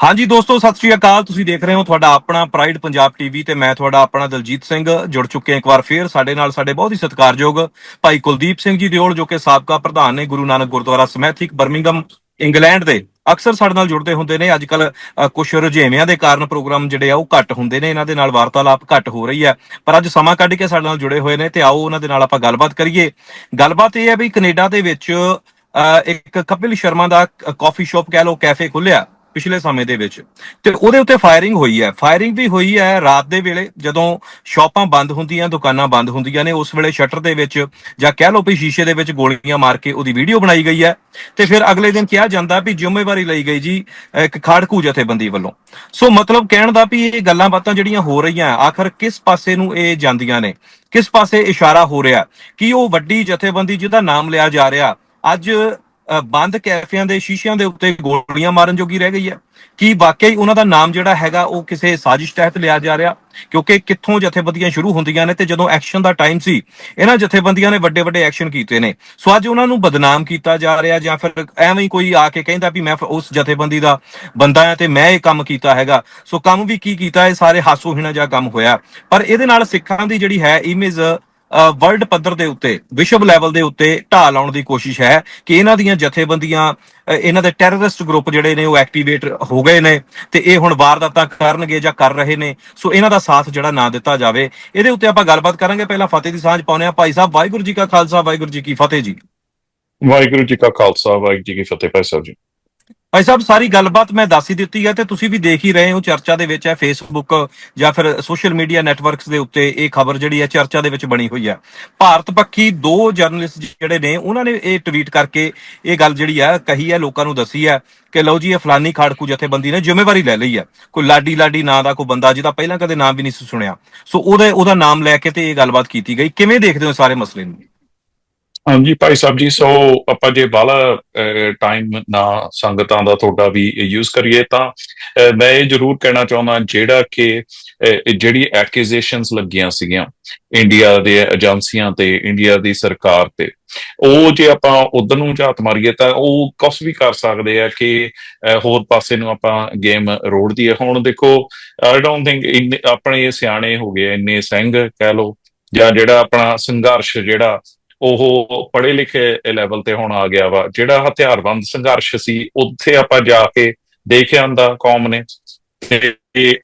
ਹਾਂਜੀ ਦੋਸਤੋ, ਸਤਿ ਸ਼੍ਰੀ ਅਕਾਲ। ਤੁਸੀਂ ਦੇਖ ਰਹੇ ਹੋ ਤੁਹਾਡਾ ਆਪਣਾ ਪ੍ਰਾਈਡ ਪੰਜਾਬ ਟੀਵੀ ਤੇ ਮੈਂ ਤੁਹਾਡਾ ਆਪਣਾ ਦਲਜੀਤ ਸਿੰਘ ਜੁੜ ਚੁੱਕੇ ਹਾਂ ਇੱਕ ਵਾਰ ਫੇਰ। ਸਾਡੇ ਨਾਲ ਸਾਡੇ ਬਹੁਤ ਹੀ ਸਤਿਕਾਰਯੋਗ ਭਾਈ ਕੁਲਦੀਪ ਸਿੰਘ ਜੀ ਦਿਓਲ, ਜੋ ਕਿ ਸਾਬਕਾ ਪ੍ਰਧਾਨ ਨੇ Guru Nanak gurdwara Smethwick Birmingham England ਦੇ। ਅਕਸਰ ਸਾਡੇ ਨਾਲ ਜੁੜਦੇ ਹੁੰਦੇ ਨੇ। ਅੱਜ ਕੱਲ ਕੁਝ ਰੁਝੇਵਿਆਂ ਦੇ ਕਾਰਨ ਪ੍ਰੋਗਰਾਮ ਜਿਹੜੇ ਆ, ਉਹ ਘੱਟ ਹੁੰਦੇ ਨੇ। ਇਹਨਾਂ ਦੇ ਨਾਲ ਵਾਰਤਾਲਾਪ ਘੱਟ ਹੋ ਰਹੀ ਹੈ। ਪਰ ਅੱਜ ਸਮਾਂ ਕੱਢ ਕੇ ਸਾਡੇ ਨਾਲ ਜੁੜੇ ਹੋਏ ਨੇ ਤੇ ਆਓ ਉਹਨਾਂ ਦੇ ਨਾਲ ਆਪਾਂ ਗੱਲਬਾਤ ਕਰੀਏ। ਗੱਲਬਾਤ ਇਹ ਹੈ ਵੀ ਕੈਨੇਡਾ ਦੇ ਵਿੱਚ ਇੱਕ ਕਪਿਲ ਸ਼ਰਮਾ ਦਾ ਕਾਫੀ ਸ਼ਾਪ ਕਹਿ ਲਓ ਕੈਫੇ ਖੁੱਲਿਆ ਪਿਛਲੇ ਸਮੇਂ ਦੇ ਵਿੱਚ। ਤੇ ਉਹਦੇ ਉੱਤੇ ਫਾਇਰਿੰਗ ਹੋਈ ਹੈ। ਫਾਇਰਿੰਗ ਵੀ ਹੋਈ ਹੈ ਰਾਤ ਦੇ ਵੇਲੇ, ਜਦੋਂ ਸ਼ਾਪਾਂ ਬੰਦ ਹੁੰਦੀਆਂ, ਦੁਕਾਨਾਂ ਬੰਦ ਹੁੰਦੀਆਂ ਨੇ, ਉਸ ਵੇਲੇ ਸ਼ਟਰ ਦੇ ਵਿੱਚ ਜਾਂ ਕਹਿ ਲਓ ਵੀ ਸ਼ੀਸ਼ੇ ਦੇ ਵਿੱਚ ਗੋਲੀਆਂ ਮਾਰ ਕੇ ਉਹਦੀ ਵੀਡੀਓ ਬਣਾਈ ਗਈ ਹੈ। ਤੇ ਫਿਰ ਅਗਲੇ ਦਿਨ ਕਿਹਾ ਜਾਂਦਾ ਵੀ ਜ਼ਿੰਮੇਵਾਰੀ ਲਈ ਗਈ ਜੀ, ਇੱਕ ਖਾੜਕੂ ਜਥੇਬੰਦੀ ਵੱਲੋਂ। ਸੋ ਮਤਲਬ ਕਹਿਣ ਦਾ ਵੀ ਇਹ ਗੱਲਾਂ ਬਾਤਾਂ ਜਿਹੜੀਆਂ ਹੋ ਰਹੀਆਂ, ਆਖਰ ਕਿਸ ਪਾਸੇ ਨੂੰ ਇਹ ਜਾਂਦੀਆਂ ਨੇ? ਕਿਸ ਪਾਸੇ ਇਸ਼ਾਰਾ ਹੋ ਰਿਹਾ? ਕਿ ਉਹ ਵੱਡੀ ਜਥੇਬੰਦੀ ਜਿਹਦਾ ਨਾਮ ਲਿਆ ਜਾ ਰਿਹਾ? ਅੱਜ ਬੰਦ ਕੈਫਿਆਂ ਦੇ ਸ਼ੀਸ਼ਿਆਂ ਦੇ ਉੱਤੇ ਗੋਲੀਆਂ ਮਾਰਨ ਜੋਗੀ ਰਹਿ ਗਈ ਹੈ। ਕੀ ਵਾਕਈ ਉਹਨਾਂ ਦਾ ਨਾਮ ਜਿਹੜਾ ਹੈਗਾ ਉਹ ਕਿਸੇ ਸਾਜ਼ਿਸ਼ ਤਹਿਤ ਲਿਆ ਜਾ ਰਿਹਾ? ਕਿਉਂਕਿ ਕਿੱਥੋਂ ਜਥੇਬੰਦੀਆਂ ਸ਼ੁਰੂ ਹੁੰਦੀਆਂ ਨੇ ਤੇ ਜਦੋਂ ਐਕਸ਼ਨ ਦਾ ਟਾਈਮ ਸੀ, ਇਹਨਾਂ ਜਥੇਬੰਦੀਆਂ ਨੇ ਵੱਡੇ ਵੱਡੇ ਐਕਸ਼ਨ ਕੀਤੇ ਨੇ। ਸੋ ਅੱਜ ਉਹਨਾਂ ਨੂੰ ਬਦਨਾਮ ਕੀਤਾ ਜਾ ਰਿਹਾ ਜਾਂ ਫਿਰ ਐਵੇਂ ਹੀ ਕੋਈ ਆ ਕੇ ਕਹਿੰਦਾ ਵੀ ਮੈਂ ਉਸ ਜਥੇਬੰਦੀ ਦਾ ਬੰਦਾ ਹਾਂ ਤੇ ਮੈਂ ਇਹ ਕੰਮ ਕੀਤਾ ਹੈਗਾ। ਸੋ ਕੰਮ ਵੀ ਕੀ ਕੀਤਾ? ਇਹ ਸਾਰੇ ਹਾਸੋਹੀਣਾ ਜਿਹਾ ਕੰਮ ਹੋਇਆ। ਪਰ ਇਹਦੇ ਨਾਲ ਸਿੱਖਾਂ ਦੀ ਜਿਹੜੀ ਹੈ ਇਮੇਜ ਵਰਲਡ ਪੱਧਰ ਦੇ ਉੱਤੇ, ਵਿਸ਼ਵ ਲੈਵਲ ਦੇ ਉੱਤੇ ਢਾਹ ਲਾਉਣ ਦੀ ਕੋਸ਼ਿਸ਼ ਹੈ ਕਿ ਇਹਨਾਂ ਦੀਆਂ ਜਥੇਬੰਦੀਆਂ ਇਹਨਾਂ ਦੇ ਟੈਰਰਿਸਟ ਗਰੁੱਪ ਜਿਹੜੇ ਨੇ ਉਹ ਐਕਟੀਵੇਟ ਹੋ ਗਏ ਨੇ ਤੇ ਇਹ ਹੁਣ ਵਾਰਦਾਤਾਂ ਕਰਨਗੇ ਜਾਂ ਕਰ ਰਹੇ ਨੇ। ਸੋ ਇਹਨਾਂ ਦਾ ਸਾਥ ਜਿਹੜਾ ਨਾ ਦਿੱਤਾ ਜਾਵੇ। ਇਹਦੇ ਉੱਤੇ ਆਪਾਂ ਗੱਲਬਾਤ ਕਰਾਂਗੇ। ਪਹਿਲਾਂ ਫਤਿਹ ਦੀ ਸਾਂਝ ਪਾਉਨੇ ਆ ਭਾਈ ਸਾਹਿਬ, ਵਾਹਿਗੁਰੂ ਜੀ ਕਾ ਖਾਲਸਾ, ਵਾਹਿਗੁਰੂ ਜੀ ਕੀ ਫਤਿਹ ਜੀ। ਵਾਹਿਗੁਰੂ ਜੀ ਕਾ ਖਾਲਸਾ, ਵਾਹਿਗੁਰੂ ਜੀ ਕੀ ਫਤਿਹ, ਭਾਈ ਸਾਹਿਬ ਜੀ। ਭਾਈ ਸਾਹਿਬ, ਸਾਰੀ ਗੱਲਬਾਤ ਮੈਂ ਦੱਸ ਹੀ ਦਿੱਤੀ ਹੈ ਤੇ ਤੁਸੀਂ ਵੀ ਦੇਖ ਹੀ ਰਹੇ ਹੋ ਚਰਚਾ ਦੇ ਵਿੱਚ ਹੈ ਫੇਸਬੁੱਕ ਜਾਂ ਫਿਰ ਸੋਸ਼ਲ ਮੀਡੀਆ ਨੈਟਵਰਕਸ ਦੇ ਉੱਤੇ ਇਹ ਖਬਰ ਜਿਹੜੀ ਹੈ ਚਰਚਾ ਦੇ ਵਿੱਚ ਬਣੀ ਹੋਈ ਹੈ। ਭਾਰਤ ਪੱਖੀ ਦੋ ਜਰਨਲਿਸਟ ਜਿਹੜੇ ਨੇ, ਉਹਨਾਂ ਨੇ ਇਹ ਟਵੀਟ ਕਰਕੇ ਇਹ ਗੱਲ ਜਿਹੜੀ ਹੈ ਕਹੀ ਹੈ, ਲੋਕਾਂ ਨੂੰ ਦੱਸੀ ਹੈ ਕਿ ਲਓ ਜੀ, ਇਹ ਫਲਾਨੀ ਖਾੜਕੂ ਜਥੇਬੰਦੀ ਨੇ ਜ਼ਿੰਮੇਵਾਰੀ ਲੈ ਲਈ ਹੈ। ਕੋਈ ਲਾਡੀ ਲਾਡੀ ਨਾਂ ਦਾ ਕੋਈ ਬੰਦਾ ਜਿਹਦਾ ਪਹਿਲਾਂ ਕਦੇ ਨਾਮ ਵੀ ਨਹੀਂ ਸੀ ਸੁਣਿਆ। ਸੋ ਉਹਦੇ, ਉਹਦਾ ਨਾਮ ਲੈ ਕੇ ਤੇ ਇਹ ਗੱਲਬਾਤ ਕੀਤੀ ਗਈ। ਕਿਵੇਂ ਦੇਖਦੇ ਹੋ ਸਾਰੇ ਮਸਲੇ ਨੂੰ? ਹਾਂਜੀ ਭਾਈ ਸਾਹਿਬ ਜੀ ਸੋ ਆਪਾਂ ਜੇ ਬਾਲਾ ਟਾਈਮ ਨਾ, ਸੰਗਤਾਂ ਦਾ ਤੁਹਾਡਾ ਵੀ ਯੂਜ਼ ਕਰੀਏ ਤਾਂ ਮੈਂ ਇਹ ਜ਼ਰੂਰ ਕਹਿਣਾ ਚਾਹੁੰਦਾ ਜਿਹੜਾ ਕਿ ਜਿਹੜੀ ਐਕੂਜ਼ੇਸ਼ਨਸ ਲੱਗੀਆਂ ਸੀਗੀਆਂ ਇੰਡੀਆ ਦੇ ਏਜੰਸੀਆਂ ਤੇ ਇੰਡੀਆ ਦੀ ਸਰਕਾਰ ਤੇ, ਉਹ ਜੇ ਆਪਾਂ ਉਧਰ ਨੂੰ ਝਾਤ ਮਾਰੀਏ ਤਾਂ ਉਹ ਕੁਝ ਵੀ ਕਰ ਸਕਦੇ ਆ ਕਿ ਹੋਰ ਪਾਸੇ ਨੂੰ ਆਪਾਂ ਗੇਮ ਰੋੜਦੀ ਹੈ ਹੁਣ ਦੇਖੋ ਆਈ ਡੋਨਟ ਥਿੰਕ ਆਪਣੇ ਸਿਆਣੇ ਹੋ ਗਏ, ਇੰਨੇ ਸਿੰਘ ਕਹਿ ਲੋ ਜਾਂ ਜਿਹੜਾ ਆਪਣਾ ਸੰਘਰਸ਼ ਜਿਹੜਾ ਉਹ ਪੜ੍ਹੇ ਲਿਖੇ ਲੈਵਲ ਤੇ ਹੁਣ ਆ ਗਿਆ ਵਾ। ਜਿਹੜਾ ਹਥਿਆਰਬੰਦ ਸੰਘਰਸ਼ ਸੀ, ਉੱਥੇ ਆਪਾਂ ਜਾ ਕੇ ਦੇਖਿਆ ਹੁੰਦਾ ਕੌਮ ਨੇ ਤੇ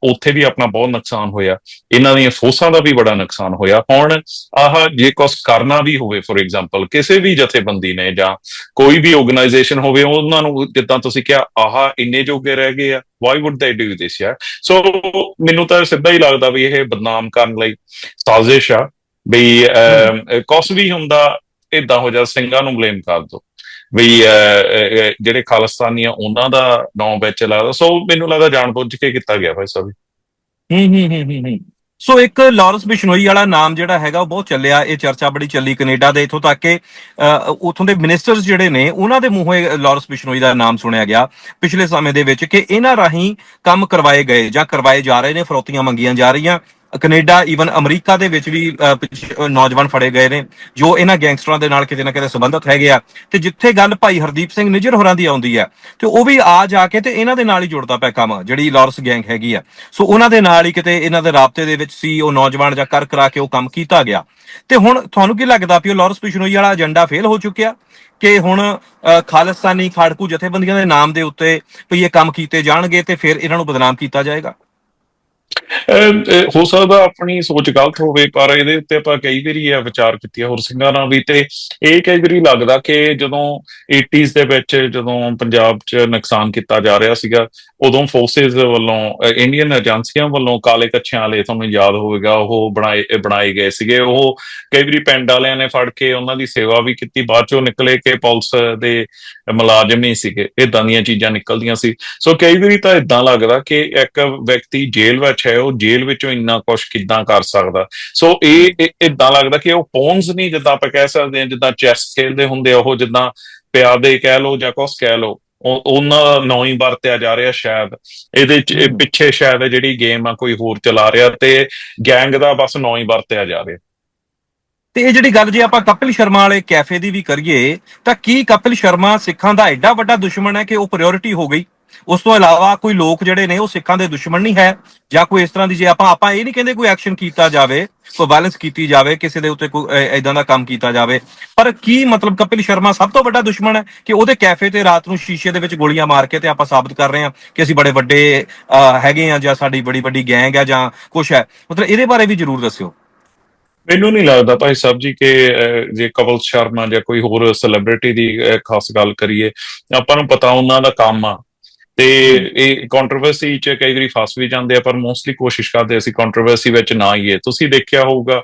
ਉੱਥੇ ਵੀ ਆਪਣਾ ਬਹੁਤ ਨੁਕਸਾਨ ਹੋਇਆ। ਇਹਨਾਂ ਦੀਆਂ ਫੋਰਸਾਂ ਦਾ ਵੀ ਬੜਾ ਨੁਕਸਾਨ ਹੋਇਆ। ਹੁਣ ਆਹ ਜੇ ਕੁਛ ਕਰਨਾ ਵੀ ਹੋਵੇ ਫੋਰ ਐਗਜ਼ਾਮਪਲ ਕਿਸੇ ਵੀ ਜਥੇਬੰਦੀ ਨੇ ਜਾਂ ਕੋਈ ਵੀ ਆਰਗੇਨਾਈਜੇਸ਼ਨ ਹੋਵੇ, ਉਹਨਾਂ ਨੂੰ ਜਿੱਦਾਂ ਤੁਸੀਂ ਕਿਹਾ, ਆਹ ਇੰਨੇ ਜੋਗੇ ਰਹਿ ਗਏ ਆ why would they do this ਯਾਰ ਸੋ ਮੈਨੂੰ ਤਾਂ ਸਿੱਧਾ ਹੀ ਲੱਗਦਾ ਵੀ ਇਹ ਬਦਨਾਮ ਕਰਨ ਲਈ ਸਾਜ਼ਿਸ਼ ਆ। ਵੀ ਕੁਛ ਵੀ ਹੁੰਦਾ ਇਦਾਂ ਹੋ ਜਾ ਸਿੰਘਾਂ ਨੂੰ ਬਲੇਮ ਕਰ ਦੋ। ਵੀ ਜਿਹੜੇ ਖਾਲਿਸਤਾਨੀ ਆ ਉਹਨਾਂ ਦਾ ਨਾਮ ਵਿੱਚ ਲੱਗਦਾ ਸੋ ਮੈਨੂੰ ਲੱਗਦਾ ਜਾਣਬੁੱਝ ਕੇ ਕੀਤਾ ਗਿਆ ਭਾਈ ਸਾਹਿਬ। ਹੂੰ ਹੂੰ ਹੂੰ ਹੂੰ ਸੋ ਇੱਕ ਲਾਰੈਂਸ ਬਿਸ਼ਨੋਈ ਵਾਲਾ ਨਾਮ ਜਿਹੜਾ ਹੈਗਾ ਉਹ ਬਹੁਤ ਚੱਲਿਆ। ਇਹ ਚਰਚਾ ਬੜੀ ਚੱਲੀ ਕੈਨੇਡਾ ਦੇ ਇਥੋਂ ਤੱਕ ਕਿ ਉਥੋਂ ਦੇ ਮਿਨਿਸਟਰਸ ਜਿਹੜੇ ਨੇ ਉਹਨਾਂ ਦੇ ਮੂੰਹੋਂ ਲਾਰੈਂਸ ਬਿਸ਼ਨੋਈ ਦਾ ਨਾਮ ਸੁਣਿਆ ਗਿਆ ਪਿਛਲੇ ਸਮੇਂ ਦੇ ਵਿੱਚ ਕਿ ਇਹਨਾਂ ਰਾਹੀਂ ਕੰਮ ਕਰਵਾਏ ਗਏ ਜਾਂ ਕਰਵਾਏ ਜਾ ਰਹੇ ਨੇ ਫਰੋਤੀਆਂ ਮੰਗੀਆਂ ਜਾ ਰਹੀਆਂ। ਕੈਨੇਡਾ ਈਵਨ ਅਮਰੀਕਾ ਦੇ ਵਿੱਚ ਵੀ ਨੌਜਵਾਨ ਫੜੇ ਗਏ ਨੇ ਜੋ ਇਹਨਾਂ ਗੈਂਗਸਟਰਾਂ ਦੇ ਨਾਲ ਕਿਤੇ ਨਾ ਕਿਤੇ ਸੰਬੰਧਿਤ ਹੈਗੇ ਆ। ਤੇ ਜਿੱਥੇ ਗੱਲ ਭਾਈ ਹਰਦੀਪ ਸਿੰਘ ਨਿਜਰ ਹੋਰਾਂ ਦੀ ਆਉਂਦੀ ਹੈ ਤੇ ਉਹ ਵੀ ਆ ਜਾ ਕੇ ਤੇ ਇਹਨਾਂ ਦੇ ਨਾਲ ਹੀ ਜੁੜਦਾ ਪਿਆ ਕੰਮ ਜਿਹੜੀ ਲਾਰੈਂਸ ਗੈਂਗ ਹੈਗੀ ਆ। ਸੋ ਉਹਨਾਂ ਦੇ ਨਾਲ ਹੀ ਕਿਤੇ ਇਹਨਾਂ ਦੇ ਰਾਬਤੇ ਦੇ ਵਿੱਚ ਸੀ ਉਹ ਨੌਜਵਾਨ ਜਾਂ ਕਰ ਕਰਾ ਕੇ ਉਹ ਕੰਮ ਕੀਤਾ ਗਿਆ। ਤੇ ਹੁਣ ਤੁਹਾਨੂੰ ਕੀ ਲੱਗਦਾ ਵੀ ਉਹ ਲਾਰੈਂਸ ਬਿਸ਼ਨੋਈ ਵਾਲਾ ਏਜੰਡਾ ਫੇਲ ਹੋ ਚੁੱਕਿਆ? ਕਿ ਹੁਣ ਅ, ਖਾਲਿਸਤਾਨੀ ਖਾੜਕੂ ਜਥੇਬੰਦੀਆਂ ਦੇ ਨਾਮ ਦੇ ਉੱਤੇ ਵੀ ਇਹ ਕੰਮ ਕੀਤੇ ਜਾਣਗੇ ਤੇ ਫਿਰ ਇਹਨਾਂ ਨੂੰ ਬਦਨਾਮ ਕੀਤਾ ਜਾਏਗਾ? ਹੋ ਸਕਦਾ ਆਪਣੀ ਸੋਚ ਗਲਤ ਹੋਵੇ, ਪਰ ਇਹਦੇ ਉੱਤੇ ਆਪਾਂ ਕਈ ਵਾਰੀ ਇਹ ਵਿਚਾਰ ਕੀਤੀ ਹੋਰ ਸਿੰਘਾਂ ਨਾਲ ਵੀ, ਤੇ ਇਹ ਕਈ ਵਾਰੀ ਲੱਗਦਾ ਕਿ ਜਦੋਂ 80s ਦੇ ਵਿੱਚ ਜਦੋਂ ਪੰਜਾਬ 'ਚ ਨੁਕਸਾਨ ਕੀਤਾ ਜਾ ਰਿਹਾ ਸੀਗਾ, ਉਦੋਂ ਫੋਰਸਸ ਵੱਲੋਂ ਇੰਡੀਅਨ ਏਜੰਸੀਆਂ ਵੱਲੋਂ ਕਾਲੇ ਕੱਛਿਆਂ ਵਾਲੇ, ਤੁਹਾਨੂੰ ਯਾਦ ਹੋਵੇਗਾ, ਉਹ ਬਣਾਏ ਬਣਾਏ ਗਏ ਸੀਗੇ। ਉਹ ਕਈ ਵਾਰੀ ਪਿੰਡ ਵਾਲਿਆਂ ਨੇ ਫੜ ਕੇ ਉਹਨਾਂ ਦੀ ਸੇਵਾ ਵੀ ਕੀਤੀ, ਬਾਅਦ ਚੋਂ ਨਿਕਲੇ ਕਿ ਪੁਲਿਸ ਦੇ ਮੁਲਾਜ਼ਮ ਹੀ ਸੀਗੇ। ਇਦਾਂ ਦੀਆਂ ਚੀਜ਼ਾਂ ਨਿਕਲਦੀਆਂ ਸੀ। ਸੋ ਕਈ ਵਾਰੀ ਤਾਂ ਇਦਾਂ ਲੱਗਦਾ ਕਿ ਇੱਕ ਵਿਅਕਤੀ ਜੇਲ੍ਹ ਵਿੱਚ ਹੈ ਉਹ ਜੇਲ੍ਹ ਵਿੱਚੋਂ ਇੰਨਾ ਕੁਝ ਕਿੱਦਾਂ ਕਰ ਸਕਦਾ? ਸੋ ਇਹ ਇਦਾਂ ਲੱਗਦਾ ਕਿ ਉਹ ਪੌਨਸ ਨਹੀਂ ਜਿੱਦਾਂ ਆਪਾਂ ਕਹਿ ਸਕਦੇ ਹਾਂ ਜਿੱਦਾਂ ਚੈਸ ਖੇਡਦੇ ਹੁੰਦੇ ਆ ਉਹ ਜਿੱਦਾਂ ਪਿਆਦੇ ਕਹਿ ਲਓ ਜਾਂ ਕੁਛ ਕਹਿ ਉਹ- ਉਹਨਾਂ ਦਾ ਨਾਂ ਹੀ ਵਰਤਿਆ ਜਾ ਰਿਹਾ ਸ਼ਾਇਦ। ਇਹਦੇ ਚ। ਪਿੱਛੇ ਸ਼ਾਇਦ ਜਿਹੜੀ ਗੇਮ ਆ ਕੋਈ ਹੋਰ ਚਲਾ ਰਿਹਾ ਤੇ ਗੈਂਗ ਦਾ ਬਸ ਨਾਂ ਹੀ ਵਰਤਿਆ ਜਾ ਰਿਹਾ। ਤੇ ਇਹ ਜਿਹੜੀ ਗੱਲ ਜੇ ਆਪਾਂ ਕਪਿਲ ਸ਼ਰਮਾ ਵਾਲੇ ਕੈਫੇ ਦੀ ਵੀ ਕਰੀਏ ਤਾਂ ਕੀ ਕਪਿਲ ਸ਼ਰਮਾ ਸਿੱਖਾਂ ਦਾ ਐਡਾ ਵੱਡਾ ਦੁਸ਼ਮਣ ਹੈ ਕਿ ਉਹ ਪ੍ਰਾਇੋਰਟੀ ਹੋ ਗਈ? ਉਸ ਤੋਂ ਇਲਾਵਾ ਕੋਈ ਲੋਕ ਜਿਹੜੇ ਨੇ ਉਹ ਸਿੱਖਾਂ ਦੇ ਦੁਸ਼ਮਣ ਨਹੀਂ ਹੈ ਜਾਂ ਕੋਈ ਇਸ ਤਰ੍ਹਾਂ ਦੀ ਜੇ ਆਪਾਂ ਆਪਾਂ ਇਹ ਨਹੀਂ ਕਹਿੰਦੇ ਕੋਈ ਐਕਸ਼ਨ ਕੀਤਾ ਜਾਵੇ ਕੋਈ ਵਾਇਲੈਂਸ ਕੀਤੀ ਜਾਵੇ ਕਿਸੇ ਦੇ ਉੱਤੇ ਕੋਈ ਐਦਾਂ ਦਾ ਕੰਮ ਕੀਤਾ ਜਾਵੇ। ਪਰ ਕੀ ਮਤਲਬ ਕਪਿਲ ਸ਼ਰਮਾ ਸਭ ਤੋਂ ਵੱਡਾ ਦੁਸ਼ਮਣ ਹੈ ਕਿ ਉਹਦੇ ਕੈਫੇ ਤੇ ਰਾਤ ਨੂੰ ਸ਼ੀਸ਼ੇ ਦੇ ਵਿੱਚ ਗੋਲੀਆਂ ਮਾਰ ਕੇ ਤੇ ਆਪਾਂ ਸਾਬਤ ਕਰ ਰਹੇ ਹਾਂ ਕਿ ਅਸੀਂ ਬੜੇ ਵੱਡੇ ਅਹ, ਹੈਗੇ ਆ ਜਾਂ ਸਾਡੀ ਬੜੀ ਵੱਡੀ ਗੈਂਗ ਹੈ ਜਾਂ ਕੁਝ ਹੈ। ਮਤਲਬ ਇਹਦੇ ਬਾਰੇ ਵੀ ਜਰੂਰ ਦੱਸਿਓ। ਮੈਨੂੰ ਨਹੀਂ ਲੱਗਦਾ ਭਾਈ ਸਾਹਿਬ ਜੀ ਕਿ ਜੇ ਕਪਲ ਸ਼ਰਮਾ ਜਾਂ ਕੋਈ ਹੋਰ ਸੈਲੀਬ੍ਰਿਟੀ ਦੀ ਖਾਸ ਗੱਲ ਕਰੀਏ ਆਪਾਂ ਨੂੰ ਪਤਾ ਉਹਨਾਂ ਦਾ ਕੰਮ ਆ। ਤੇ ਇਹ ਕੰਟਰੋਵਰਸੀ ਚ ਕਈ ਵਾਰੀ ਫਸ ਵੀ ਜਾਂਦੇ ਆ, ਪਰ ਮੋਸਟਲੀ ਕੋਸ਼ਿਸ਼ ਕਰਦੇ ਅਸੀਂ ਕੰਟਰੋਵਰਸੀ ਵਿੱਚ ਨਾ ਆਈਏ। ਤੁਸੀਂ ਦੇਖਿਆ ਹੋਊਗਾ,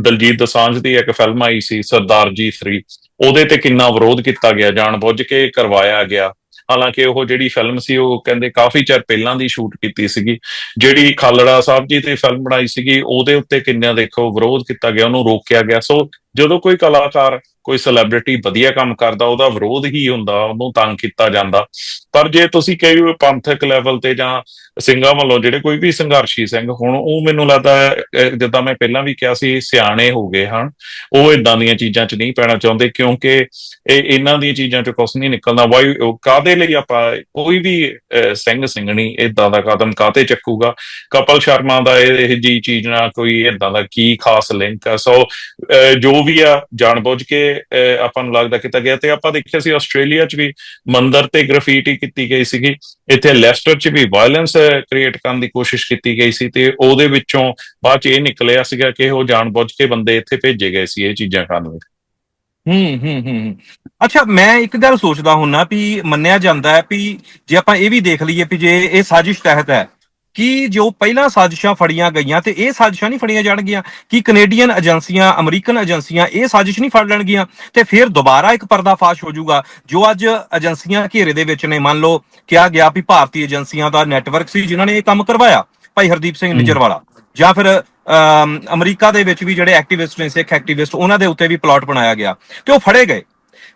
ਦਲਜੀਤ ਦਸਾਂਝ ਦੀ ਇੱਕ ਫਿਲਮ ਆਈ ਸੀ, ਸਰਦਾਰ ਜੀ 3 ਉਹਦੇ ਤੇ ਕਿੰਨਾ ਵਿਰੋਧ ਕੀਤਾ ਗਿਆ ਜਾਣ ਬੁੱਝ ਕੇ ਕਰਵਾਇਆ ਗਿਆ। ਹਾਲਾਂਕਿ ਉਹ ਜਿਹੜੀ ਫਿਲਮ ਸੀ, ਉਹ ਕਹਿੰਦੇ ਕਾਫੀ ਚਿਰ ਪਹਿਲਾਂ ਦੀ ਸ਼ੂਟ ਕੀਤੀ ਸੀਗੀ। ਜਿਹੜੀ ਖਾਲੜਾ ਸਾਹਿਬ ਜੀ ਤੇ ਫਿਲਮ ਬਣਾਈ ਸੀਗੀ, ਉਹਦੇ ਉੱਤੇ ਕਿੰਨਾ ਦੇਖੋ ਵਿਰੋਧ ਕੀਤਾ ਗਿਆ, ਉਹਨੂੰ ਰੋਕਿਆ ਗਿਆ। ਸੋ ਜਦੋਂ ਕੋਈ ਕਲਾਕਾਰ ਕੋਈ ਸੈਲੀਬ੍ਰਿਟੀ ਵਧੀਆ ਕੰਮ ਕਰਦਾ ਉਹਦਾ ਵਿਰੋਧ ਹੀ ਹੁੰਦਾ ਉਹਨੂੰ ਤੰਗ ਕੀਤਾ ਜਾਂਦਾ। ਪਰ ਜੇ ਤੁਸੀਂ ਕਹੀ ਹੋਏ ਪੰਥਕ ਲੈਵਲ ਤੇ ਜਾਂ ਸਿੰਘਾਂ ਵੱਲੋਂ ਜਿਹੜੇ ਕੋਈ ਵੀ ਸੰਘਰਸ਼ੀ ਸਿੰਘ ਹੁਣ ਉਹ ਮੈਨੂੰ ਲੱਗਦਾ ਜਿੱਦਾਂ ਮੈਂ ਪਹਿਲਾਂ ਵੀ ਕਿਹਾ ਸੀ ਸਿਆਣੇ ਹੋ ਗਏ ਹਨ। ਉਹ ਇਦਾਂ ਦੀਆਂ ਚੀਜ਼ਾਂ 'ਚ ਨਹੀਂ ਪੈਣਾ ਚਾਹੁੰਦੇ ਕਿਉਂਕਿ ਇਹ ਇਹਨਾਂ ਦੀਆਂ ਚੀਜ਼ਾਂ 'ਚ ਕੁਝ ਨਹੀਂ ਨਿਕਲਦਾ ਵਾਈ ਉਹ ਕਾਦੇ ਲਈ ਆਪਾਂ ਕੋਈ ਵੀ ਅਹ, ਸਿੰਘ ਸਿੰਘਣੀ ਇਦਾਂ ਦਾ ਕਦਮ ਕਾਤੇ ਚੱਕੂਗਾ? ਕਪਲ ਸ਼ਰਮਾ ਦਾ ਇਹ ਇਹ ਜੀ ਚੀਜ਼ ਨਾਲ ਕੋਈ ਇਦਾਂ ਦਾ ਕੀ ਖਾਸ ਲਿੰਕ ਹੈ? ਸੋ ਜੋ ਵੀ ਆ ਜਾਣਬੁੱਝ ਕੇ ਆਪਾਂ ਨੂੰ ਲੱਗਦਾ ਕੀਤਾ ਗਿਆ ਤੇ ਆਪਾਂ ਦੇਖਿਆ ਸੀ ਆਸਟ੍ਰੇਲੀਆ 'ਚ ਵੀ ਮੰਦਰ ਤੇ ਗ੍ਰਾਫਿਟੀ ਕੀਤੀ ਗਈ ਸੀਗੀ। ਇੱਥੇ ਲੈਸਟਰ 'ਚ ਵੀ ਵਾਇਲੈਂਸ ਕ੍ਰੀਏਟ ਕਰਨ ਦੀ ਕੋਸ਼ਿਸ਼ ਕੀਤੀ ਗਈ ਸੀ ਤੇ ਉਹਦੇ ਵਿੱਚੋਂ ਬਾਅਦ 'ਚ ਇਹ ਨਿਕਲਿਆ ਸੀਗਾ ਕਿ ਉਹ ਜਾਣਬੁੱਝ ਕੇ ਬੰਦੇ ਇੱਥੇ ਭੇਜੇ ਗਏ ਸੀ ਇਹ ਚੀਜ਼ਾਂ ਕਰਨ ਲਈ। ਹੂੰ ਹੂੰ ਹੂੰ। ਅੱਛਾ, ਮੈਂ ਇੱਕ ਗੱਲ ਸੋਚਦਾ ਹੁੰਨਾ ਵੀ ਮੰਨਿਆ ਜਾਂਦਾ ਹੈ ਵੀ ਜੇ ਆਪਾਂ ਇਹ ਵੀ ਦੇਖ ਲਈਏ ਵੀ ਜੇ ਇਹ ਸਾਜ਼ਿਸ਼ ਤਹਿਤ ਹੈ ਕਿ ਜੋ ਪਹਿਲਾਂ ਸਾਜ਼ਿਸ਼ਾਂ ਫੜੀਆਂ ਗਈਆਂ ਤੇ ਇਹ ਸਾਜ਼ਿਸ਼ਾਂ ਨਹੀਂ ਫੜੀਆਂ ਜਾਣਗੀਆਂ? ਕਿ ਕੈਨੇਡੀਅਨ ਏਜੰਸੀਆਂ ਅਮਰੀਕਨ ਏਜੰਸੀਆਂ ਇਹ ਸਾਜ਼ਿਸ਼ ਨਹੀਂ ਫੜ ਲੈਣਗੀਆਂ? ਤੇ ਫਿਰ ਦੁਬਾਰਾ ਇੱਕ ਪਰਦਾਫਾਸ਼ ਹੋ ਜਾਊਗਾ ਜੋ ਅੱਜ ਏਜੰਸੀਆਂ ਘੇਰੇ ਦੇ ਵਿੱਚ ਨੇ। ਮੰਨ ਲਓ ਕਿਹਾ ਗਿਆ ਵੀ ਭਾਰਤੀ ਏਜੰਸੀਆਂ ਦਾ ਨੈਟਵਰਕ ਸੀ ਜਿਨ੍ਹਾਂ ਨੇ ਇਹ ਕੰਮ ਕਰਵਾਇਆ ਭਾਈ ਹਰਦੀਪ ਸਿੰਘ ਨਿੱਜਰ ਵਾਲਾ ਜਾਂ ਫਿਰ ਅਮ, ਅਮਰੀਕਾ ਦੇ ਵਿੱਚ ਵੀ ਜਿਹੜੇ ਐਕਟਿਵਿਸਟ ਨੇ ਸਿੱਖ ਐਕਟਿਵਿਸਟ ਉਹਨਾਂ ਦੇ ਉੱਤੇ ਵੀ ਪਲਾਟ ਬਣਾਇਆ ਗਿਆ। ਤੇ ਉਹ ਫੜੇ ਗਏ।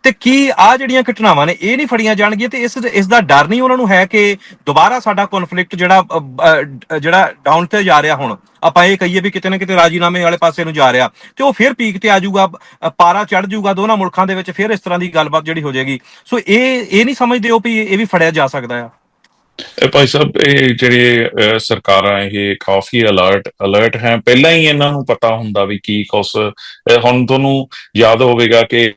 ਤੇ ਕੀ ਆ ਜਿਹੜੀਆਂ ਘਟਨਾਵਾਂ ਨੇ, ਇਹ ਨਹੀਂ ਫੜੀਆਂ ਜਾਣਗੀਆਂ ਤੇ ਇਸ ਇਸ ਦਾ ਡਰ ਨਹੀਂ ਉਹਨਾਂ ਨੂੰ ਹੈ ਕਿ ਦੁਬਾਰਾ ਸਾਡਾ ਕਨਫਲਿਕਟ ਜਿਹੜਾ ਜਿਹੜਾ ਡਾਊਨ ਤੇ ਜਾ ਰਿਹਾ ਹੁਣ, ਆਪਾਂ ਇਹ ਕਹੀਏ ਵੀ ਕਿਤੇ ਨਾ ਕਿਤੇ ਰਾਜੀਨਾਮੇ ਵਾਲੇ ਪਾਸੇ ਨੂੰ ਜਾ ਰਿਹਾ, ਤੇ ਉਹ ਫਿਰ ਪੀਕ ਤੇ ਆ ਜਾਊਗਾ ਪਾਰਾ ਚੜ ਜਾਊਗਾ ਦੋਨਾਂ ਮੁਲਕਾਂ ਦੇ ਵਿੱਚ, ਫਿਰ ਇਸ ਤਰ੍ਹਾਂ ਦੀ ਗੱਲਬਾਤ ਜਿਹੜੀ ਹੋ ਜਾਏਗੀ। ਸੋ ਇਹ ਇਹ ਨਹੀਂ ਸਮਝਦੇ ਹੋ ਵੀ ਇਹ ਵੀ ਫੜਿਆ ਜਾ ਸਕਦਾ ਆ। ਭਾਈ ਸਾਹਿਬ, ਇਹ ਜਿਹੜੇ ਸਰਕਾਰਾਂ, ਇਹ ਕਾਫੀ ਅਲਰਟ ਅਲਰਟ ਹੈ, ਪਹਿਲਾਂ ਹੀ ਇਹਨਾਂ ਨੂੰ ਪਤਾ ਹੁੰਦਾ ਵੀ ਕੀ ਕੁਛ ਹੁਣ ਤੁਹਾਨੂੰ ਯਾਦ ਹੋਵੇਗਾ ਕਿ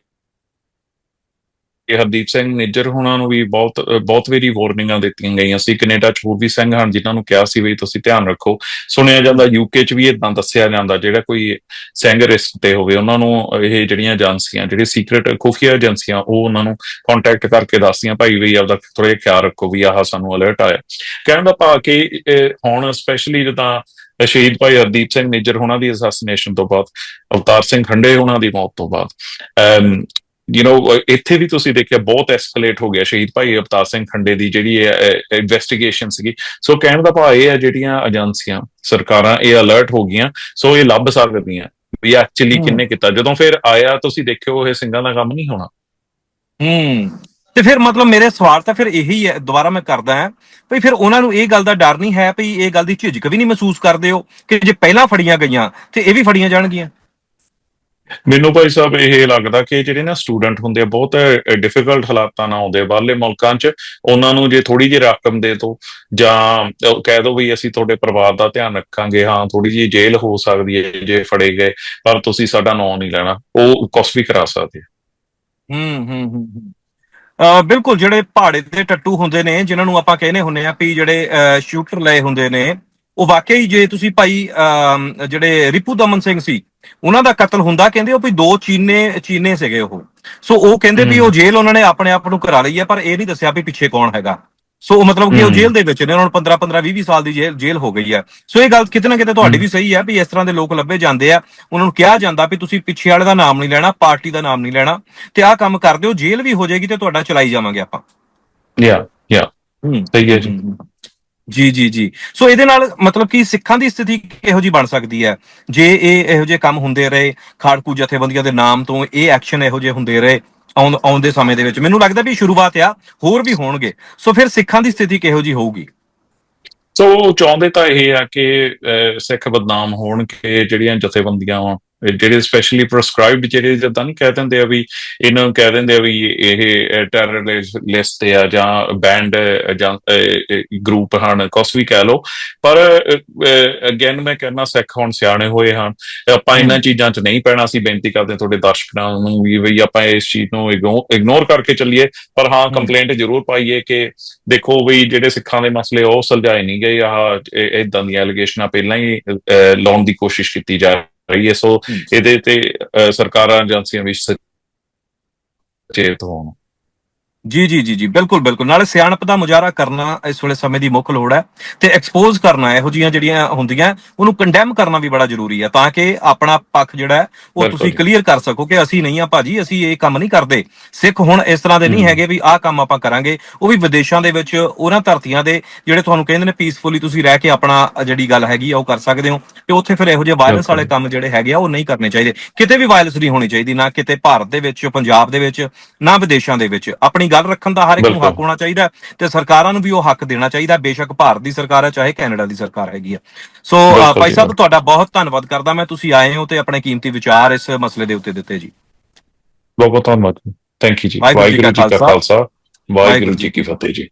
ਕਿ ਹਰਦੀਪ ਸਿੰਘ ਨਿੱਜਰ ਹੁਣਾਂ ਨੂੰ ਵੀ ਬਹੁਤ ਬਹੁਤ ਵਾਰੀ ਵਾਰਨਿੰਗਾਂ ਦਿੱਤੀਆਂ ਗਈਆਂ ਸੀ। ਕੈਨੇਡਾ 'ਚ ਹੋਰ ਵੀ ਸਿੰਘ ਹਨ ਜਿਨ੍ਹਾਂ ਨੂੰ ਕਿਹਾ ਸੀ ਵੀ ਤੁਸੀਂ ਧਿਆਨ ਰੱਖੋ। ਸੁਣਿਆ ਜਾਂਦਾ ਯੂਕੇ 'ਚ ਵੀ ਇਦਾਂ ਦੱਸਿਆ ਜਾਂਦਾ, ਜਿਹੜਾ ਕੋਈ ਸਿੰਘ ਰਿਸਕ ਤੇ ਹੋਵੇ, ਉਹਨਾਂ ਨੂੰ ਇਹ ਜਿਹੜੀਆਂ ਏਜੰਸੀਆਂ, ਜਿਹੜੇ ਸੀਕ੍ਰੀਟ ਖੁਫੀਆ ਏਜੰਸੀਆਂ, ਉਹ ਉਹਨਾਂ ਨੂੰ ਕੰਟੈਕਟ ਕਰਕੇ ਦੱਸਦੀਆਂ, ਭਾਈ ਵੀ ਆਪਦਾ ਥੋੜਾ ਜਿਹਾ ਖਿਆਲ ਰੱਖੋ ਵੀ ਆਹ ਸਾਨੂੰ ਅਲਰਟ ਆਇਆ। ਕਹਿਣ ਦਾ ਭਾਵ ਕਿ ਇਹ ਹੁਣ ਸਪੈਸ਼ਲੀ ਜਦੋਂ ਸ਼ਹੀਦ ਭਾਈ ਹਰਦੀਪ ਸਿੰਘ ਨਿੱਜਰ ਹੋਣਾ ਦੀ ਅਸੈਸੀਨੇਸ਼ਨ ਤੋਂ ਬਾਅਦ, ਅਵਤਾਰ ਸਿੰਘ ਖੰਡੇ ਹੋਣਾ ਦੀ ਮੌਤ ਤੋਂ ਬਾਅਦ ਯੂ نو ਇੱਥੇ ਵੀ ਤੁਸੀਂ ਦੇਖਿਆ ਬਹੁਤ ਐਸਕੇਲੇਟ ਹੋ ਗਿਆ ਸ਼ਹੀਦ ਭਾਈ ਅਵਤਾਰ ਸਿੰਘ ਖੰਡੇ ਦੀ ਜਿਹੜੀ ਇਨਵੈਸਟੀਗੇਸ਼ਨ ਸੀਗੀ। ਸੋ ਕਹਿਣ ਦਾ ਭਾਵ ਇਹ ਹੈ ਜਿਹੜੀਆਂ ਏਜੰਸੀਆਂ ਸਰਕਾਰਾਂ ਇਹ ਅਲਰਟ ਹੋ ਗਈਆਂ ਸੋ ਇਹ ਲੱਭ ਸਕਦੀਆਂ। ਵੀ ਐਕਚੁਅਲੀ। ਕਿੰਨੇ ਕੀਤਾ। ਜਦੋਂ ਫਿਰ ਆਇਆ ਤੁਸੀਂ ਦੇਖਿਓ ਇਹ ਸਿੰਘਾਂ ਦਾ ਕੰਮ ਨਹੀਂ ਹੋਣਾ। ਹੂੰ। ਤੇ ਫਿਰ ਮਤਲਬ ਮੇਰੇ ਸਵਾਲ ਤਾਂ ਫਿਰ ਇਹੀ ਹੈ ਦੁਬਾਰਾ ਮੈਂ ਕਰਦਾ ਹਾਂ। ਭਈ ਫਿਰ ਉਹਨਾਂ ਨੂੰ ਇਹ ਗੱਲ ਦਾ ਡਰ ਨਹੀਂ ਹੈ ਭਈ ਇਹ ਗੱਲ ਦੀ ਝਿਜਕ ਵੀ ਨਹੀਂ ਮਹਿਸੂਸ ਕਰਦੇ ਹੋ ਕਿ ਜੇ ਪਹਿਲਾਂ ਫੜੀਆਂ ਗਈਆਂ ਤੇ ਇਹ ਵੀ ਫੜੀਆਂ ਜਾਣਗੀਆਂ? ਮੈਨੂੰ ਭਾਈ ਸਾਹਿਬ ਇਹ ਲੱਗਦਾ ਕਿ ਜਿਹੜੇ ਨਾ ਸਟੂਡੈਂਟ ਹੁੰਦੇ ਆ ਬਹੁਤ ਡਿਫਿਕਲਟ ਹਾਲਾਤਾਂ ਨਾਲ ਆਉਂਦੇ ਬਾਹਰਲੇ ਮੁਲਕਾਂ 'ਚ। ਉਹਨਾਂ ਨੂੰ ਜੇ ਥੋੜੀ ਜਿਹੀ ਰਕਮ ਦੇ ਦੋ ਜਾਂ ਕਹਿ ਦੋ ਵੀ ਅਸੀਂ ਤੁਹਾਡੇ ਪਰਿਵਾਰ ਦਾ ਧਿਆਨ ਰੱਖਾਂਗੇ ਹਾਂ ਥੋੜੀ ਜਿਹੀ ਜੇਲ੍ਹ ਹੋ ਸਕਦੀ ਹੈ ਜੇ ਫੜੇ ਗਏ ਪਰ ਤੁਸੀਂ ਸਾਡਾ ਨਾਂ ਨਹੀਂ ਲੈਣਾ। ਉਹ ਕੁਛ ਵੀ ਕਰਾ ਸਕਦੇ ਆ। ਹੂੰ ਹੂੰ ਹੂੰ ਅ ਬਿਲਕੁਲ ਜਿਹੜੇ ਪਹਾੜੇ ਦੇ ਟੱਟੂ ਹੁੰਦੇ ਨੇ ਜਿਨ੍ਹਾਂ ਨੂੰ ਆਪਾਂ ਕਹਿੰਦੇ ਹੁੰਨੇ ਆ ਵੀ ਜਿਹੜੇ ਸ਼ੂਟਰ ਲਏ ਹੁੰਦੇ ਨੇ ਉਹ ਵਾਕਈ ਜੇ ਤੁਸੀਂ ਭਾਈ ਅਮ, ਜਿਹੜੇ ਰਿਪੂ ਦਮਨ ਸਿੰਘ ਸੀ ਉਹਨਾਂ ਦਾ ਕਤਲ ਹੁੰਦਾ ਕਹਿੰਦੇ ਉਹ ਵੀ ਦੋ ਚੀਨੇ ਚੀਨੇ ਸੀਗੇ ਉਹ। ਸੋ ਉਹ ਕਹਿੰਦੇ ਵੀ ਹੂੰ। ਉਹ ਜੇਲ੍ਹ ਉਹਨਾਂ ਨੇ ਆਪਣੇ ਆਪ ਨੂੰ ਕਰਾ ਲਈ ਹੈ ਪਰ ਇਹ ਨਹੀਂ ਦੱਸਿਆ ਵੀ ਪਿੱਛੇ ਕੌਣ ਹੈਗਾ। ਸੋ ਮਤਲਬ ਕਿ ਉਹ ਹੂੰ। ਜੇਲ੍ਹ ਦੇ ਵਿੱਚ ਨੇ ਉਹਨਾਂ ਨੂੰ 15 15 20 20 ਸਾਲ ਦੀ ਜੇਲ੍ਹ ਜੇਲ੍ਹ ਹੋ ਗਈ ਹੈ। ਸੋ ਇਹ ਗੱਲ ਕਿਤੇ ਨਾ ਕਿਤੇ ਤੁਹਾਡੀ ਹੂੰ। ਵੀ ਸਹੀ ਹੈ ਵੀ ਇਸ ਤਰ੍ਹਾਂ ਦੇ ਲੋਕ ਲੱਭੇ ਜਾਂਦੇ ਆ। ਉਹਨਾਂ ਨੂੰ ਕਿਹਾ ਜਾਂਦਾ ਵੀ ਤੁਸੀਂ ਪਿੱਛੇ ਵਾਲੇ ਦਾ ਨਾਮ ਨਹੀਂ ਲੈਣਾ ਪਾਰਟੀ ਦਾ ਨਾਮ ਨਹੀਂ ਲੈਣਾ ਤੇ ਆਹ ਕੰਮ ਕਰ ਦਿਓ ਜੇਲ੍ਹ ਵੀ ਹੋ ਜਾਏਗੀ ਤੇ ਤੁਹਾਡਾ ਚਲਾਈ ਜਾਵਾਂਗੇ ਆਪਾਂ। ਯਾ ਯਾ ਹੂੰ। ਸਹੀ ਹੈ ਜੀ। ਜੀ ਜੀ ਜੀ। ਸੋ ਇਹਦੇ ਨਾਲ ਮਤਲਬ ਕਿ ਸਿੱਖਾਂ ਦੀ ਸਥਿਤੀ ਕਿਹੋ ਜੀ ਬਣ ਸਕਦੀ ਹੈ? ਜੇ ਇਹ ਇਹੋ ਜਿਹੇ ਕੰਮ ਹੁੰਦੇ ਰਹੇ ਖਾੜਕੂ ਜਥੇਬੰਦੀਆਂ ਦੇ ਨਾਮ ਤੋਂ ਇਹ ਐਕਸ਼ਨ ਇਹੋ ਜਿਹੇ ਹੁੰਦੇ ਰਹੇ, ਆਉਣ ਆਉਂਦੇ ਸਮੇਂ ਦੇ ਵਿੱਚ, ਮੈਨੂੰ ਲੱਗਦਾ ਵੀ ਸ਼ੁਰੂਆਤ ਆ, ਹੋਰ ਵੀ ਹੋਣਗੇ। ਸੋ ਫਿਰ ਸਿੱਖਾਂ ਦੀ ਸਥਿਤੀ ਕਿਹੋ ਜੀ ਹੋਊਗੀ? ਸੋ ਚਾਹੁੰਦੇ ਤਾਂ ਇਹ ਆ ਕਿ ਸਿੱਖ ਬਦਨਾਮ ਹੋਣ ਕਿ ਜਿਹੜੀਆਂ ਜਥੇਬੰਦੀਆਂ ਜਿਹੜੇ ਸਪੈਸ਼ਲੀ ਪ੍ਰਸਕ੍ਰਾਈਬਡ ਜਿਹੜੇ ਜਦਾਂ ਨਹੀਂ ਕਹਿ ਦਿੰਦੇ ਆ ਵੀ ਇਹਨਾਂ ਨੂੰ ਕਹਿ ਦਿੰਦੇ ਆ ਵੀ ਇਹ ਟੈਰਰ ਲਿਸਟ ਤੇ ਆ ਜਾਂ ਬੈਂਡ ਜਾਂ ਗਰੁੱਪ ਹਨ ਕੁਛ ਵੀ ਕਹਿ ਲਓ। ਪਰ ਅਗੇਨ ਮੈਂ ਕਹਿਣਾ ਸਿੱਖ ਹੁਣ ਸਿਆਣੇ ਹੋਏ ਹਨ ਆਪਾਂ ਇਹਨਾਂ ਚੀਜ਼ਾਂ 'ਚ ਨਹੀਂ ਪੈਣਾ ਅਸੀਂ ਬੇਨਤੀ ਕਰਦੇ ਤੁਹਾਡੇ ਦਰਸ਼ਕਾਂ ਨੂੰ ਵੀ ਵੀ ਆਪਾਂ ਇਸ ਚੀਜ਼ ਨੂੰ ਇਗਨੋਰ ਕਰਕੇ ਚੱਲੀਏ। ਪਰ ਹਾਂ ਕੰਪਲੇਂਟ ਜ਼ਰੂਰ ਪਾਈਏ ਕਿ ਦੇਖੋ ਵੀ ਜਿਹੜੇ ਸਿੱਖਾਂ ਦੇ ਮਸਲੇ ਉਹ ਸੁਲਝਾਏ ਨਹੀਂ ਗਏ। ਆਹ ਇਦਾਂ ਦੀਆਂ ਐਲੀਗੇਸ਼ਨਾਂ ਪਹਿਲਾਂ ਹੀ ਲਾਉਣ ਦੀ ਕੋਸ਼ਿਸ਼ ਕੀਤੀ ਜਾ ਰਹੀ ਹੈ ਸੋ। ਇਹਦੇ ਤੇ ਸਰਕਾਰਾਂ ਏਜੰਸੀਆਂ ਵੀ ਸਚੇਤ ਹੋਣ ਜੀ ਜੀ ਜੀ ਜੀ ਬਿਲਕੁਲ ਬਿਲਕੁਲ ਨਾਲੇ ਸਿਆਣਪ ਦਾ ਮੁਜ਼ਾਹਰਾ ਕਰਨਾ ਇਸ ਵੇਲੇ ਸਮੇਂ ਦੀ ਮੁੱਖ ਲੋੜ ਹੈ ਤੇ ਐਕਸਪੋਜ਼ ਕਰਨਾ ਇਹੋ ਜੀਆਂ ਜਿਹੜੀਆਂ ਹੁੰਦੀਆਂ ਉਹਨੂੰ ਕੰਡੈਮ ਕਰਨਾ ਵੀ ਬੜਾ ਜ਼ਰੂਰੀ ਹੈ ਤਾਂ ਕਿ ਆਪਣਾ ਪੱਖ ਜਿਹੜਾ ਉਹ ਤੁਸੀਂ। ਕਲੀਅਰ ਕਰ ਸਕੋ ਕਿ ਅਸੀਂ ਨਹੀਂ ਆ ਭਾਜੀ ਅਸੀਂ ਇਹ ਕੰਮ ਨਹੀਂ ਕਰਦੇ ਸਿੱਖ ਹੁਣ ਇਸ ਤਰ੍ਹਾਂ ਦੇ ਨਹੀਂ। ਹੈਗੇ ਵੀ ਆਹ ਕੰਮ ਆਪਾਂ ਕਰਾਂਗੇ ਉਹ ਵੀ ਵਿਦੇਸ਼ਾਂ ਦੇ ਵਿੱਚ ਉਹਨਾਂ ਧਰਤੀਆਂ ਦੇ ਜਿਹੜੇ ਤੁਹਾਨੂੰ ਕਹਿੰਦੇ ਨੇ ਪੀਸਫੁਲੀ ਤੁਸੀਂ ਰਹਿ ਕੇ ਆਪਣਾ ਜਿਹੜੀ ਗੱਲ ਹੈਗੀ ਆ ਉਹ ਕਰ ਸਕਦੇ ਹੋ ਤੇ ਉੱਥੇ ਫਿਰ ਇਹੋ ਜਿਹੇ ਵਾਇਲੈਂਸ। ਵਾਲੇ ਕੰਮ ਜਿਹੜੇ ਹੈਗੇ ਆ ਉਹ ਨਹੀਂ ਕਰਨੇ ਚਾਹੀਦੇ ਕਿਤੇ ਵੀ ਵਾਇਲੈਂਸ ਨਹੀਂ ਹੋਣੀ ਚਾਹੀਦੀ ਨਾ ਕਿਤੇ ਭਾਰਤ ਦੇ ਵਿੱਚ ਪੰਜਾਬ ਦੇ ਵਿੱਚ ਨਾ ਵਿਦੇਸ਼ਾਂ ਦੇ ਵਿੱਚ ਆਪਣੀ ਗੱਲ ਰੱਖਣ ਦਾ ਹਰ ਇੱਕ ਨੂੰ। ਹੱਕ ਹੋਣਾ ਚਾਹੀਦਾ ਤੇ ਸਰਕਾਰਾਂ ਨੂੰ ਵੀ ਉਹ ਹੱਕ ਦੇਣਾ ਚਾਹੀਦਾ ਬੇਸ਼ੱਕ ਭਾਰਤ ਦੀ ਸਰਕਾਰ ਹੈ ਚਾਹੇ ਕੈਨੇਡਾ ਦੀ ਸਰਕਾਰ ਹੈਗੀ ਆ ਸੋ ਭਾਈ ਸਾਹਿਬ ਤੁਹਾਡਾ ਬਹੁਤ ਧੰਨਵਾਦ ਕਰਦਾ ਮੈਂ। ਤੁਸੀਂ ਆਏ ਹੋ ਤੇ ਆਪਣੇ ਕੀਮਤੀ ਵਿਚਾਰ ਇਸ ਮਸਲੇ ਦੇ ਉੱਤੇ ਦਿੱਤੇ ਜੀ। ਬਹੁਤ ਬਹੁਤ ਧੰਨਵਾਦ। ਥੈਂਕ ਯੂ ਜੀ। ਵਾਹਿਗੁਰੂ ਜੀ ਕਾ ਖਾਲਸਾ। ਵਾਹਿਗੁਰੂ ਜੀ ਕੀ ਫਤਿਹ ਜੀ।